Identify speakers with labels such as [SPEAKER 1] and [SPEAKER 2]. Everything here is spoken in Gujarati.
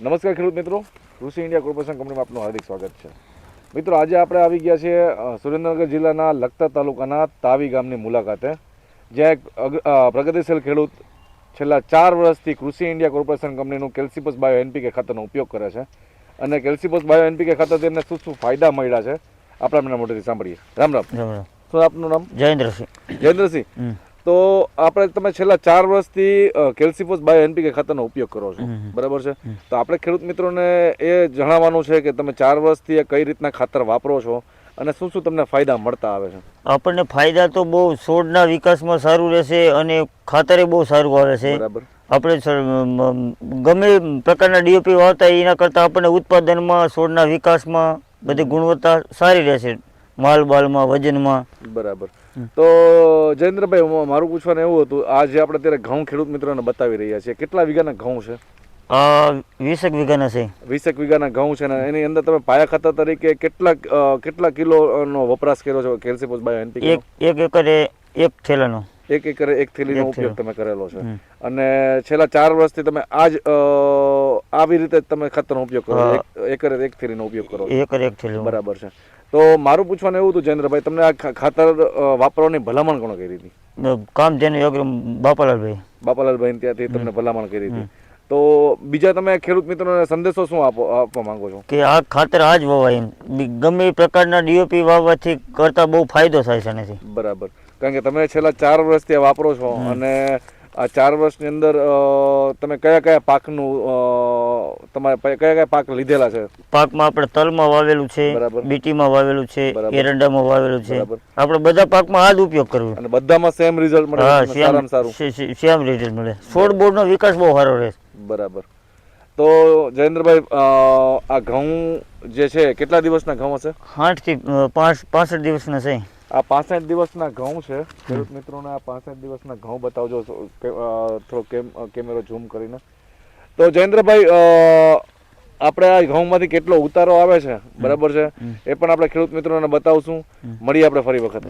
[SPEAKER 1] નમસ્કાર ખેડૂત મિત્રો. કૃષિ ઇન્ડિયા કોર્પોરેશન કંપનીમાં આપનું હાર્દિક સ્વાગત છે. મિત્રો આજે આપણે આવી ગયા છીએ સુરેન્દ્રનગર જિલ્લાના લખતર તાલુકાના તાવી ગામની મુલાકાતે જ્યાં એક પ્રગતિશીલ ખેડૂત છેલ્લા ચાર વર્ષથી કૃષિ ઇન્ડિયા કોર્પોરેશન કંપનીનું કેલ્સિપસ બાયો એનપીકે ખાતરનો ઉપયોગ કરે છે અને કેલ્સિપસ બાયો એનપીકે ખાતર તેમને શું શું ફાયદા મળ્યા છે આપણે એમના મોટેથી સાંભળીએ. રામ રામ.
[SPEAKER 2] રામ રામ.
[SPEAKER 1] શું આપનું નામ?
[SPEAKER 2] જયેન્દ્રસિંહ.
[SPEAKER 1] જયેન્દ્રસિંહ. તો આપણે તમે છેલ્લા ચાર વર્ષથી કેલ્સિફોસ બાયો એનપીકે ખાતરનો ઉપયોગ કરો છો. બરાબર છે? તો આપણે ખેડૂત મિત્રોને એ જણાવવાનું છે કે તમે ચાર વર્ષથી કઈ રીતના ખાતર વાપરો છો અને શું શું તમને ફાયદા મળતા આવે છે?
[SPEAKER 2] આપણને ફાયદા તો બહુ છોડના વિકાસમાં સારું રહેશે અને ખાતરે બહુ સારું આવે છે.
[SPEAKER 1] બરાબર.
[SPEAKER 2] આપણે ગમે પ્રકારના ડીઓપી વાવતા એના કરતાં આપણને ઉત્પાદનમાં છોડના વિકાસમાં બધી ગુણવત્તા સારી રહેશે. માલ બાલમાં વજનમાં.
[SPEAKER 1] બરાબર. તો જયેન્દ્રભાઈ મારું પૂછવાનું એવું હતું આ જે આપણે અત્યારે ઘઉં ખેડૂત મિત્રોને બતાવી રહ્યા છીએ કેટલા વીઘાના ઘઉં છે?
[SPEAKER 2] વીસેક વીઘાના છે.
[SPEAKER 1] વીસેક વીઘાના ઘઉં છે ને એની અંદર તમે પાયા ખાતર તરીકે કેટલા કેટલા કિલોનો વપરાશ કર્યો છો? કેલ્સિફોસ બાયો એનપીકે
[SPEAKER 2] એક એક એકરે એક થેલાનો.
[SPEAKER 1] એક એકરે એક થેલીનો ઉપયોગ તમે કરેલો છે. અને છેલ્લા ચાર વર્ષથી તમે આજ આવી રીતે જ તમે ખાતરનો ઉપયોગ કરો એકરે એક થેલીનો ઉપયોગ કરો
[SPEAKER 2] એકરે એક થેલી
[SPEAKER 1] બરાબર છે. તો મારું પૂછવાનું એવું હતું જયેન્દ્રભાઈ તમને આ ખાતર વાપરવાની ભલામણ કોણે કરી હતી?
[SPEAKER 2] કામ જેને યોગ્ય બાપાલાલભાઈ.
[SPEAKER 1] બાપાલાલભાઈ ત્યાંથી તમને ભલામણ કરી હતી. તો બીજા તમે ખેડૂત મિત્રોને સંદેશો શું આપો આપવા માંગો છો?
[SPEAKER 2] કે આ ખાતર આ જ વવાય એમ. ગમે પ્રકારના ડીઓપી વાવવાથી કરતા બહુ ફાયદો થાય છે એનાથી.
[SPEAKER 1] બરાબર. કારણ કે તમે છેલ્લા ચાર વર્ષથી વાપરો છો અને આ ચાર વર્ષની અંદર તમે કયા કયા પાકનું તમારે કયા કયા પાક લીધેલા છે?
[SPEAKER 2] પાકમાં આપણે તલમાં વાવેલું છે. બીટીમાં વાવેલું છે. એરંડામાં વાવેલું છે. આપણે બધા પાકમાં આ જ ઉપયોગ કરવો.
[SPEAKER 1] અને બધામાં સેમ રિઝલ્ટ મળે
[SPEAKER 2] સેમ
[SPEAKER 1] સારામાં સારું.
[SPEAKER 2] શ્યા- રિઝલ્ટ મળે. છોડ બોર્ડનો વિકાસ બહુ સારો રહે.
[SPEAKER 1] બરાબર. તો જયેન્દ્રભાઈ આ ઘઉં જે છે કેટલા દિવસના ઘઉં હશે?
[SPEAKER 2] આઠથી પાંચ પાસઠ દિવસના છે.
[SPEAKER 1] આ પાસઠ દિવસના ઘઉં છે. ખેડૂત મિત્રોને આ પાસઠ દિવસના ઘઉં બતાવજો. થોડો કેમેરો ઝૂમ કરીને. તો જયેન્દ્રભાઈ આપણે આ ઘઉંમાંથી કેટલો ઉતારો આવે છે? બરાબર છે? એ પણ આપણે ખેડૂત મિત્રોને બતાવશું. મળીએ આપણે ફરી વખત.